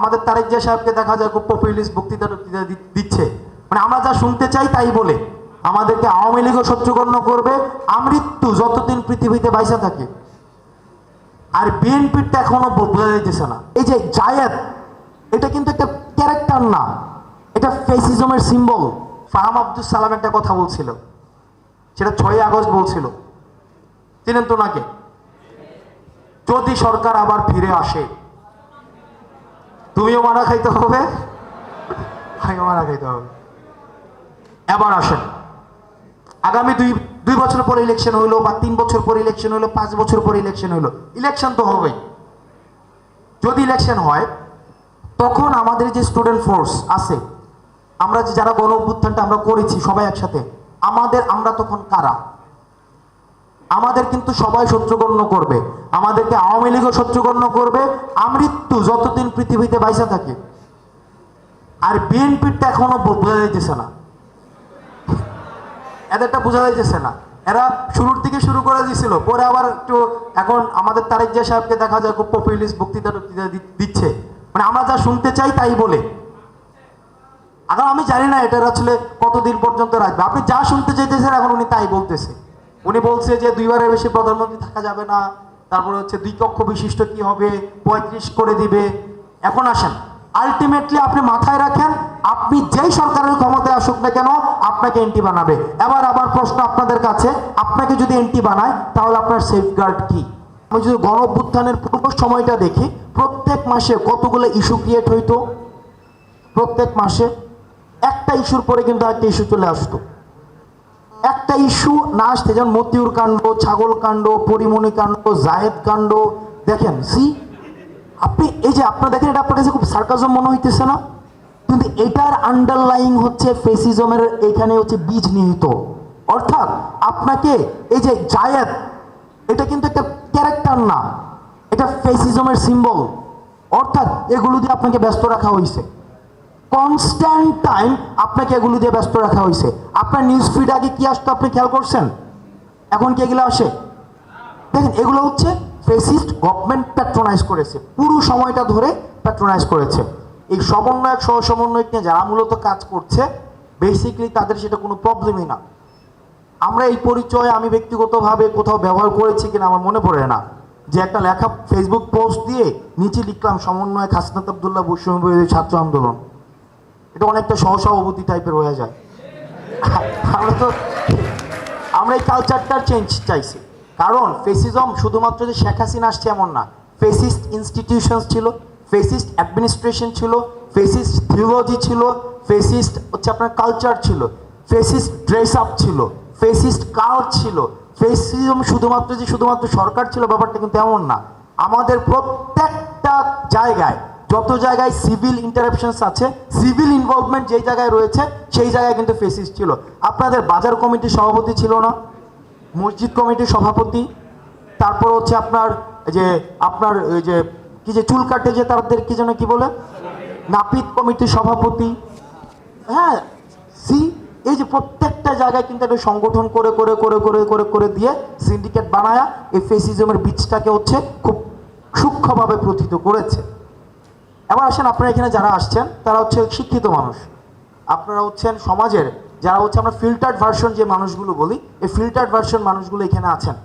আমাদের তারেক জিয়া সাহেবকে দেখা যায় খুব পপুলিস্ট বক্তৃতা টক্তৃতা দিচ্ছে। মানে আমরা যা শুনতে চাই তাই বলে। আমাদেরকে আওয়ামী লীগও শত্রুগণ্য করবে। আমৃত্যু যতদিন পৃথিবীতে বাইসা থাকে। আর বিএনপিরটা এখনও বোঝা যাইতেছে না। এই যে জায়েদ, এটা কিন্তু একটা ক্যারেক্টার না। এটা ফেসিজমের সিম্বল ফাহাম আব্দুল সালাম একটা কথা বলছিল। সেটা ছয় আগস্ট বলছিল। চিনেন তো নাকে যদি সরকার আবার ফিরে আসে তুমিও মারা খাইতে হবে। আমিও মারা খাইতে হবে। এবার আসেন। আগামী দুই দুই বছর পর ইলেকশন হইল বা তিন বছর পর ইলেকশন হইল, পাঁচ বছর পর ইলেকশন হইল ইলেকশন তো হবেই। যদি ইলেকশন হয়, তখন আমাদের যে স্টুডেন্ট ফোর্স আছে, আমরা যে যারা গণ অভ্যুত্থানটা আমরা করেছি সবাই একসাথে, আমাদের আমরা তখন কারা? আমাদের কিন্তু সবাই শত্রুগণ্য করবে। আমাদেরকে আওয়ামী লীগও শত্রুগণ্য করবে। আমৃত্যু যতদিন পৃথিবীতে বাইসা থাকে। আর বিএনপিরটা এখনও বোঝা যাইতেছে না। এদেরটা বোঝা যাইতেছে না। এরা শুরুর দিকে শুরু করে দিছিল, পরে আবার একটু এখন আমাদের তারেক জিয়া সাহেবকে দেখা যায় খুব পপুলিস্ট বক্তৃতা টক্তৃতা দিচ্ছে। মানে আমরা যা শুনতে চাই তাই বলে। এখন আমি জানি না এটা আসলে কতদিন পর্যন্ত রাখবে। আপনি যা শুনতে চাইতেছেন এখন উনি তাই বলতেছে। উনি বলছে যে দুইবারের বেশি প্রধানমন্ত্রী থাকা যাবে না, তারপরে হচ্ছে দুই কক্ষ বিশিষ্ট কি হবে, পঁয়ত্রিশ করে দিবে। এখন আসেন আলটিমেটলি আপনি মাথায় রাখেন, আপনি যেই সরকারের ক্ষমতায় আসুক না কেন, আপনাকে এন্টি বানাবে। এবার আবার প্রশ্ন আপনাদের কাছে, আপনাকে যদি এন্টি বানায়, তাহলে আপনার সেফগার্ড কি? আমি যদি গণ অভ্যুত্থানের পূর্ব সময়টা দেখি, প্রত্যেক মাসে কতগুলো ইস্যু ক্রিয়েট হইতো? প্রত্যেক মাসে একটা ইস্যুর পরে কিন্তু একটা ইস্যু চলে আসতো। একটা ইস্যু না আসতে যেমন মতিউর কাণ্ড, ছাগল কাণ্ড, পরিমণি কাণ্ড জায়েদ কাণ্ড, দেখেন সি আপনি এই যে আপনার দেখেন, এটা আপনার কাছে খুব সার্কাজম মনে হইতেছে না? কিন্তু এটার আন্ডারলাইং হচ্ছে ফেসিজমের এখানে হচ্ছে বীজ নিহিত। অর্থাৎ আপনাকে এই যে জায়েদ, এটা কিন্তু একটা ক্যারেক্টার না। এটা ফেসিজমের সিম্বল অর্থাৎ এগুলো দিয়ে আপনাকে ব্যস্ত রাখা হয়েছে কনস্ট্যান্ট টাইম আপনাকে এগুলো দিয়ে ব্যস্ত রাখা হয়েছে। আপনার নিউজ ফিড আগে কি আসতো আপনি খেয়াল করছেন? এখন কি এগুলো আসে? দেখেন, এগুলো হচ্ছে ফেসিস্ট গভর্নমেন্ট প্যাট্রোনাইজ করেছে। পুরো সময়টা ধরে প্যাট্রোনাইজ করেছে। এই সমন্বয়ক সহ সমন্বয়ক নিয়ে যারা মূলত কাজ করছে বেসিক্যালি তাদের সেটা কোনো প্রবলেমই না। আমরা এই পরিচয় আমি ব্যক্তিগতভাবে কোথাও ব্যবহার করেছি কিনা আমার মনে পড়ে না। যে একটা লেখা ফেসবুক পোস্ট দিয়ে নিচে লিখলাম সমন্বয় হাসনাত আবদুল্লাহ বৈষম্য ছাত্র আন্দোলন। এটা অনেকটা সহসভাপতি টাইপের হয়ে যায়। আমরা তো আমরা এই কালচারটার চেঞ্জ চাইছি। কারণ ফেসিজম শুধুমাত্র যে শেখ হাসিনা আসছে এমন না। ফেসিস্ট ইনস্টিটিউশনস ছিল ফেসিস্ট অ্যাডমিনিস্ট্রেশন ছিল ফেসিস্ট থিওলজি ছিল ফেসিস্ট হচ্ছে আপনার কালচার ছিল ফেসিস্ট ড্রেস আপ ছিল ফেসিস্ট কার্ড ছিল। ফেসিজম শুধুমাত্র যে শুধুমাত্র সরকার ছিল ব্যাপারটা কিন্তু এমন না। আমাদের প্রত্যেকটা জায়গায় যত জায়গায় সিভিল ইন্টারাপশনস আছে সিভিল ইনভলভমেন্ট যেই জায়গায় রয়েছে, সেই জায়গায় কিন্তু ফেসিস ছিল। আপনাদের বাজার কমিটির সভাপতি ছিল না, মসজিদ কমিটির সভাপতি, তারপর হচ্ছে আপনার যে, আপনার ওই যে, কি যে চুল কাটে যে তাদের কি যেন কি বলে? নাপিত কমিটির সভাপতি। হ্যাঁ সি, এই যে প্রত্যেকটা জায়গায় কিন্তু একটা সংগঠন করে করে করে করে করে করে দিয়ে সিন্ডিকেট বানায়া এই ফেসিজমের বীজটাকে হচ্ছে খুব সূক্ষ্মভাবে প্রথিত করেছে। এবার আসেন আপনারা এখানে যারা আসছেন, তারা হচ্ছে শিক্ষিত মানুষ। আপনারা হচ্ছেন সমাজের, যারা হচ্ছে আমরা ফিল্টার্ড ভার্সন যে মানুষগুলো বলি, এই ফিল্টার্ড ভার্সন মানুষগুলো এখানে আছেন।